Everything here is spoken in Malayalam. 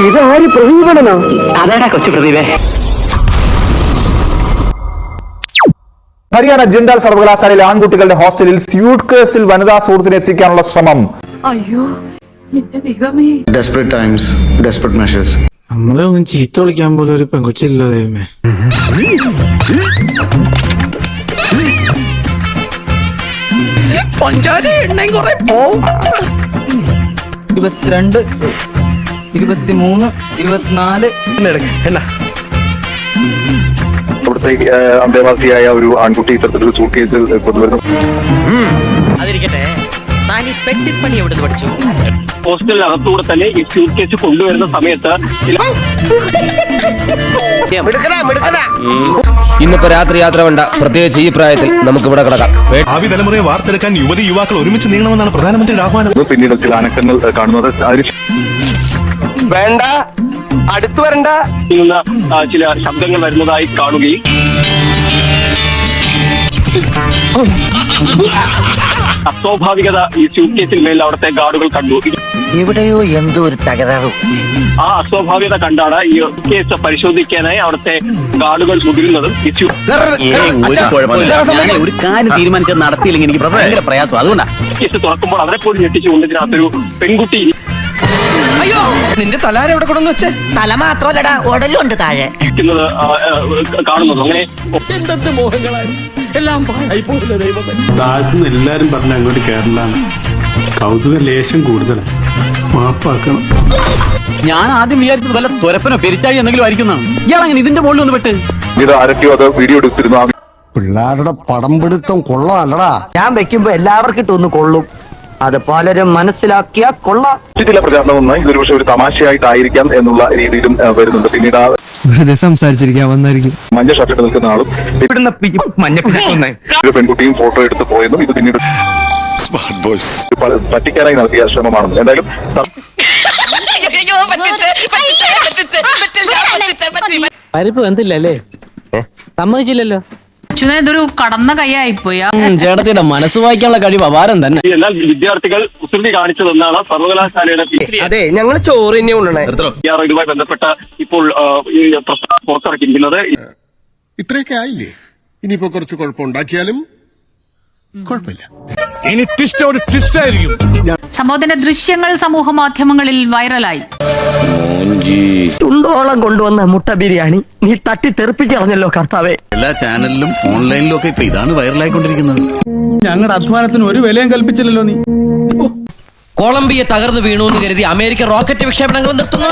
ഇതാര് പ്രദീപനോ? അതാടാ കൊച്ചു പ്രദീപേ. ഹരിയാന ജിൻഡാൽ സർവകലാശാലയിലെ ആൺകുട്ടികളുടെ ഹോസ്റ്റലിൽ സ്യൂട്ട് കേസിൽ വനിതാ സുഹൃത്തിനെ എത്തിക്കാനുള്ള ശ്രമം. അയ്യോ എന്റെ ദൈവമേ. Desperate times, desperate measures. നമ്മളെ ഒന്നും ചീത്ത വിളിക്കാൻ പോലും ഒരു പെങ്കൊച്ചില്ല ദൈവമേ. ഇരുപത്തിരണ്ട്. ഇരുപത്തിമൂന്ന് ഇരുപത്തിനാല് അവിടുത്തെ ഏഹ്, അന്തേവാസിയായ ഒരു ആൺകുട്ടി ഇത്തരത്തിൽ സൂട്ട് കേസിൽ കൊണ്ടുവരുന്നു. അതിരിക്കട്ടെ. താൻ ഈ പെട്ടിപ്പണി എവിടെ നിന്ന് പഠിച്ചു തന്നെ ഈ സൂട്ട്കേസ് കൊണ്ടുവരുന്ന സമയത്ത് ഇന്നിപ്പോ രാത്രി യാത്ര വേണ്ട. പ്രത്യേകിച്ച് ഈ പ്രായത്തിൽ നമുക്ക് ഇവിടെ കിടക്കാം. ഭാവി തലമുറയെ വാർത്തെടുക്കാൻ യുവതി യുവാക്കൾ ഒരുമിച്ച് നീങ്ങണമെന്നാണ് പ്രധാനമന്ത്രിയുടെ ആഹ്വാനം. പിന്നീട് ചില അനക്കങ്ങൾ കാണുന്നത്. വേണ്ട. അടുത്തു വരണ്ട. ചില ശബ്ദങ്ങൾ വരുന്നതായി കാണുകയും. അസ്വാഭാവികത ഈ സ്യൂട്ട് കേസിൽ മേൽ അവിടുത്തെ ഗാർഡുകൾ കണ്ടു. എവിടെയോ എന്തോ ഒരു തകരാറ്. ആ അസ്വാഭാവികത കണ്ടാണ് ഈ കേസ് പരിശോധിക്കാനായി അവിടുത്തെ ഗാർഡുകൾ മുതിരുന്നതും. ഒരു കാര്യം തീരുമാനിച്ചത് നടത്തിയില്ലെങ്കിൽ എനിക്ക് പ്രയാസം. അതുകൊണ്ടാണ് കേസ് തുറക്കുമ്പോൾ അവരെ പോലും ഞെട്ടിച്ചുകൊണ്ട് ഇതിനകത്തൊരു പെൺകുട്ടി അയ്യോ നിന്റെ തലാര എവിടെ കൊണ്ടു വെച്ചേ? തല മാത്രമല്ലടാ ഉടലുണ്ട് താഴെ. ഇരിക്കുന്നത് ആ, ആ, കാണുന്നത്. അങ്ങനെ താഴ്ത്തുന്ന എല്ലാരും പറഞ്ഞ അങ്ങോട്ട് കേരളാണ് കൗതുക ലേശം കൂടുതലാണ് മാപ്പാക്കണം. ഞാൻ ആദ്യം വിചാരിച്ചത് വല്ല തുരപ്പനോ പെരിച്ചാഴി എന്തെങ്കിലും ആയിരിക്കുന്നതാണ് ഇയാളങ്ങനെ ഇതിന്റെ മുകളിൽ ഒന്ന് വിട്ട്. ഇത് ആരൊക്കെയോ അത് വീഡിയോ എടുത്തിരുന്നു. ആ പിള്ളേരുടെ പടം പിടുത്തം കൊള്ളാമല്ലടാ ഞാൻ വെക്കുമ്പോ എല്ലാവർക്കും ഇട്ടൊന്ന് കൊള്ളും. അത് പലരും മനസ്സിലാക്കിയ കൊള്ളാം. ചില പ്രചാരണം വന്ന് ഇതൊരു പക്ഷേ ഒരു തമാശയായിട്ടായിരിക്കാം എന്നുള്ള രീതിയിലും വരുന്നുണ്ട്. പിന്നീട് ആ വെറുതെ സംസാരിച്ചിരിക്കാൻ വന്നായിരിക്കും. മഞ്ഞ ഷർട്ടിട്ട് നിൽക്കുന്ന ആളും ഒരു പെൺകുട്ടിയും ഫോട്ടോ എടുത്ത് പോയെന്നും ഇത് പിന്നീട് പല- പറ്റിക്കാനായി നടത്തിയ ശ്രമമാണ് എന്തായാലും ത- പരിപ്പ് എന്തില്ലല്ലേ സമ്മതിച്ചില്ലല്ലോ. അച്യുതൻ ഇതൊരു കടന്ന കൈയായിപ്പോയി. ചേട്ടത്തിയുടെ മനസ്സ് വായിക്കാനുള്ള കഴിവ് അപാരം തന്നെ. എന്നാൽ വിദ്യാർത്ഥികൾ കുസൃതി കാണിച്ചതെന്നാണ് സർവകലാശാലയുടെ അതെ ഞങ്ങൾ ചോറ് തന്നെ കൊണ്ടുവന്നേ. PR ഇതുമായി ബന്ധപ്പെട്ട ഇപ്പോൾ ആ, ഈ പ്രസ്താവന പുറത്തിറക്കിയിരിക്കുന്നത് ഇത്രയൊക്കെ ആയില്ലേ? ഇനിയിപ്പോ കുറച്ച് കുഴപ്പമുണ്ടാക്കിയാലും കുഴപ്പമില്ല. സംഭവത്തിന്റെ ദൃശ്യങ്ങൾ സമൂഹ മാധ്യമങ്ങളിൽ വൈറലായി. ചുണ്ടോളം കൊണ്ടുവന്ന മുട്ട ബിരിയാണി നീ തട്ടി തെറിപ്പിച്ചറിഞ്ഞല്ലോ കർത്താവേ. എല്ലാ ചാനലിലും ഓൺലൈനിലും ഒക്കെ ഇപ്പൊ ഇതാണ് വൈറലായിക്കൊണ്ടിരിക്കുന്നത്. ഞങ്ങളുടെ അധ്വാനത്തിന് ഒരു വിലയും കൽപ്പിച്ചില്ലല്ലോ നീ. കൊളംബിയ തകർന്നു വീണു എന്ന് കരുതി അമേരിക്ക റോക്കറ്റ് വിക്ഷേപണങ്ങൾ നിർത്തുന്നു.